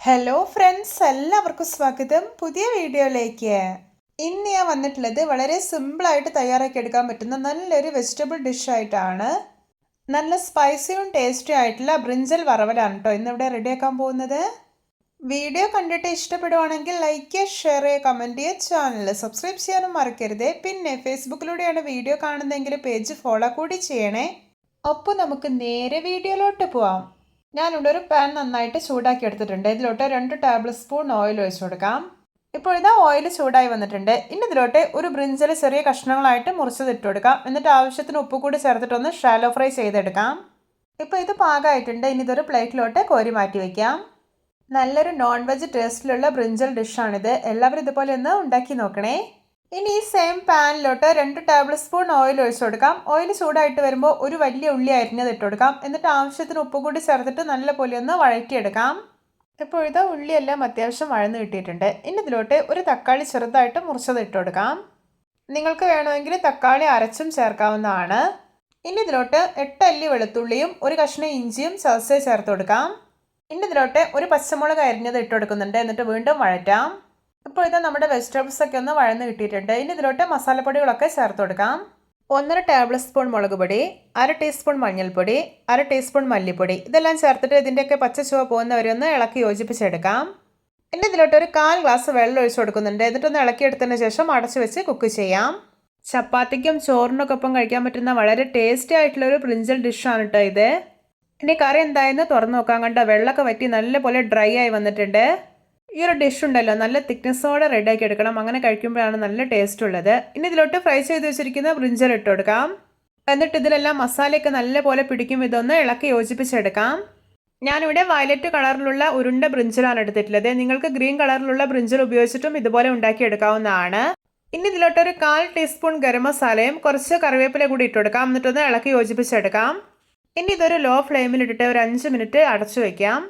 Hello friends എല്ലാവർക്കും സ്വാഗതം. പുതിയ വീഡിയോയിലേക്ക്. ഇന്ന് ഞാൻ വന്നിട്ടുള്ളത് വളരെ സിമ്പിളായിട്ട് തയ്യാറാക്കി എടുക്കാൻ പറ്റുന്ന നല്ലൊരു വെജിറ്റബിൾ ഡിഷായിട്ടാണ് നല്ല സ്പൈസിയും ടേസ്റ്റിയും ആയിട്ടുള്ള ബ്രിഞ്ചൽ വറവലാണ് കേട്ടോ ഇന്നിവിടെ റെഡിയാക്കാൻ പോകുന്നത്. വീഡിയോ കണ്ടിട്ട് ഇഷ്ടപ്പെടുവാണെങ്കിൽ ലൈക്ക് ചെയ്യുക ഷെയർ ചെയ്യുക കമന്റ് ചെയ്യുക ചാനൽ സബ്സ്ക്രൈബ് ചെയ്യാനും മറക്കരുത്. പിന്നെ ഫേസ്ബുക്കിലൂടെയാണ് വീഡിയോ കാണുന്നതെങ്കിൽ പേജ് ഫോളോ കൂടി ചെയ്യണേ. ഒപ്പം നമുക്ക് നേരെ വീഡിയോയിലോട്ട് പോവാം. ഞാനിവിടെ ഒരു പാൻ നന്നായിട്ട് ചൂടാക്കി എടുത്തിട്ടുണ്ട്. ഇതിലോട്ട് രണ്ട് ടേബിൾ സ്പൂൺ ഓയിൽ ഒഴിച്ചു കൊടുക്കാം. ഇപ്പോൾ ഇതാ ഓയിൽ ചൂടായി വന്നിട്ടുണ്ട്. ഇനി ഇതിലോട്ട് ഒരു ബ്രിഞ്ചിൽ ചെറിയ കഷ്ണങ്ങളായിട്ട് മുറിച്ചത് ഇട്ട് കൊടുക്കാം. എന്നിട്ട് ആവശ്യത്തിന് ഉപ്പ് കൂടി ചേർത്തിട്ടൊന്ന് ഷാലോ ഫ്രൈ ചെയ്തെടുക്കാം. ഇപ്പോൾ ഇത് പാകമായിട്ടുണ്ട്. ഇനി ഇതൊരു പ്ലേറ്റിലോട്ട് കോരി മാറ്റി വയ്ക്കാം നല്ലൊരു നോൺ വെജ് ടേസ്റ്റിലുള്ള ബ്രിഞ്ചൽ ഡിഷാണിത് എല്ലാവരും ഇതുപോലെ ഒന്ന് ഉണ്ടാക്കി നോക്കണേ. ഇനി ഈ സെയിം പാനിലോട്ട് രണ്ട് ടേബിൾ സ്പൂൺ ഓയിൽ ഒഴിച്ചു കൊടുക്കാം. ഓയിൽ ചൂടായിട്ട് വരുമ്പോൾ ഒരു വലിയ ഉള്ളി അരിഞ്ഞത് ഇട്ട് കൊടുക്കാം. എന്നിട്ട് ആവശ്യത്തിന് ഉപ്പ് കൂടി ചേർത്തിട്ട് നല്ലപോലെ ഒന്ന് വഴറ്റിയെടുക്കാം. ഇപ്പോൾ ഇത് ഉള്ളിയെല്ലാം അത്യാവശ്യം വഴന്ന് കിട്ടിയിട്ടുണ്ട്. ഇനി ഇതിലോട്ട് ഒരു തക്കാളി ചെറുതായിട്ട് മുറിച്ചത് ഇട്ട് കൊടുക്കാം. നിങ്ങൾക്ക് വേണമെങ്കിൽ തക്കാളി അരച്ചും ചേർക്കാവുന്നതാണ്. ഇനി ഇതിലോട്ട് എട്ട് അല്ലി വെളുത്തുള്ളിയും ഒരു കഷ്ണം ഇഞ്ചിയും ചതച്ച് ചേർത്ത് കൊടുക്കാം. ഇനി ഇതിലോട്ട് ഒരു പച്ചമുളക് അരിഞ്ഞത് ഇട്ട് കൊടുക്കുന്നുണ്ട്. എന്നിട്ട് വീണ്ടും വഴറ്റാം. ഇപ്പോൾ ഇത് നമ്മുടെ വെജിറ്റബിൾസ് ഒക്കെ ഒന്ന് വഴന്ന് കിട്ടിയിട്ടുണ്ട്. ഇനി ഇതിലോട്ട് മസാലപ്പൊടികളൊക്കെ ചേർത്ത് കൊടുക്കാം. ഒന്നര ടേബിൾ സ്പൂൺ മുളക് പൊടി അര ടീസ്പൂൺ മഞ്ഞൾപ്പൊടി അര ടീസ്പൂൺ മല്ലിപ്പൊടി. ഇതെല്ലാം ചേർത്തിട്ട് ഇതിന്റെയൊക്കെ പച്ച ചുവ പോകുന്നവരെ ഒന്ന് ഇളക്കി യോജിപ്പിച്ചെടുക്കാം. ഇനി ഇതിലോട്ട് ഒരു കാൽ ഗ്ലാസ് വെള്ളം ഒഴിച്ചു കൊടുക്കുന്നുണ്ട്. എന്നിട്ടൊന്ന് ഇളക്കിയെടുത്തതിന് ശേഷം അടച്ചു വെച്ച് കുക്ക് ചെയ്യാം. ചപ്പാത്തിക്കും ചോറിനൊക്കെ ഒപ്പം കഴിക്കാൻ പറ്റുന്ന വളരെ ടേസ്റ്റി ആയിട്ടുള്ള ഒരു ബ്രിഞ്ചൽ ഡിഷാണ് കേട്ടോ ഇത്. ഇനി കറി എന്തായെന്ന് തുറന്നു നോക്കാൻ കണ്ടോ വെള്ളമൊക്കെ വറ്റി നല്ലപോലെ ഡ്രൈ ആയി വന്നിട്ടുണ്ട്. ഈ ഒരു ഡിഷ് ഉണ്ടല്ലോ നല്ല തിക്നെസ്സോടെ റെഡിയാക്കി എടുക്കണം. അങ്ങനെ കഴിക്കുമ്പോഴാണ് നല്ല ടേസ്റ്റ് ഉള്ളത്. ഇനി ഇതിലോട്ട് ഫ്രൈ ചെയ്ത് വെച്ചിരിക്കുന്ന ബ്രിഞ്ചൽ ഇട്ട് കൊടുക്കാം. എന്നിട്ട് ഇതിലെല്ലാം മസാലയൊക്കെ നല്ലപോലെ പിടിക്കും ഇതൊന്ന് ഇളക്കി യോജിപ്പിച്ചെടുക്കാം. ഞാനിവിടെ വയലറ്റ് കളറിലുള്ള ഉരുണ്ട ബ്രിഞ്ചലാണ് എടുത്തിട്ടുള്ളത്. നിങ്ങൾക്ക് ഗ്രീൻ കളറിലുള്ള ബ്രിഞ്ചൽ ഉപയോഗിച്ചിട്ടും ഇതുപോലെ ഉണ്ടാക്കിയെടുക്കാവുന്നതാണ്. ഇനി ഇതിലോട്ട് ഒരു കാൽ ടീസ്പൂൺ ഗരം മസാലയും കുറച്ച് കറിവേപ്പില കൂടി ഇട്ട് കൊടുക്കാം. എന്നിട്ടൊന്ന് ഇളക്കി യോജിപ്പിച്ചെടുക്കാം. ഇനി ഇതൊരു ലോ ഫ്ലെയിമിൽ ഇട്ടിട്ട് ഒരു അഞ്ച് മിനിറ്റ് അടച്ചു വയ്ക്കാം.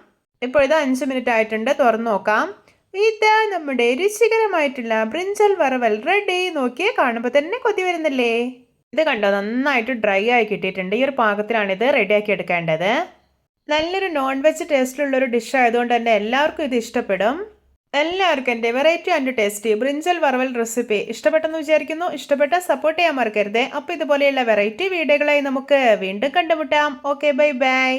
ഇപ്പോൾ ഇത് അഞ്ച് മിനിറ്റ് ആയിട്ടുണ്ട്. തുറന്നു നോക്കാം. ഇതാ നമ്മുടെ രുചികരമായിട്ടുള്ള ബ്രിഞ്ചൽ വറവൽ റെഡി നോക്കിയേ കാണുമ്പോൾ തന്നെ കൊതി വരുന്നില്ലേ? ഇത് കണ്ടോ? നന്നായിട്ട് ഡ്രൈ ആയി കിട്ടിയിട്ടുണ്ട്. ഈ ഒരു പാകത്തിലാണ് ഇത് റെഡിയാക്കി എടുക്കേണ്ടത്. നല്ലൊരു നോൺ വെജ് ടേസ്റ്റിലുള്ളൊരു ഡിഷ് ആയതുകൊണ്ട് തന്നെ എല്ലാവർക്കും ഇത് ഇഷ്ടപ്പെടും. എല്ലാവർക്കും എന്റെ വെറൈറ്റി ആൻഡ് ടേസ്റ്റി ബ്രിഞ്ചൽ വറവൽ റെസിപ്പി ഇഷ്ടപ്പെട്ടെന്ന് വിചാരിക്കുന്നു. ഇഷ്ടപ്പെട്ട സപ്പോർട്ട് ചെയ്യാൻ മറക്കരുത്. അപ്പോൾ ഇതുപോലെയുള്ള വെറൈറ്റി വീഡിയോകളായി നമുക്ക് വീണ്ടും കണ്ടുമുട്ടാം. Okay bye bye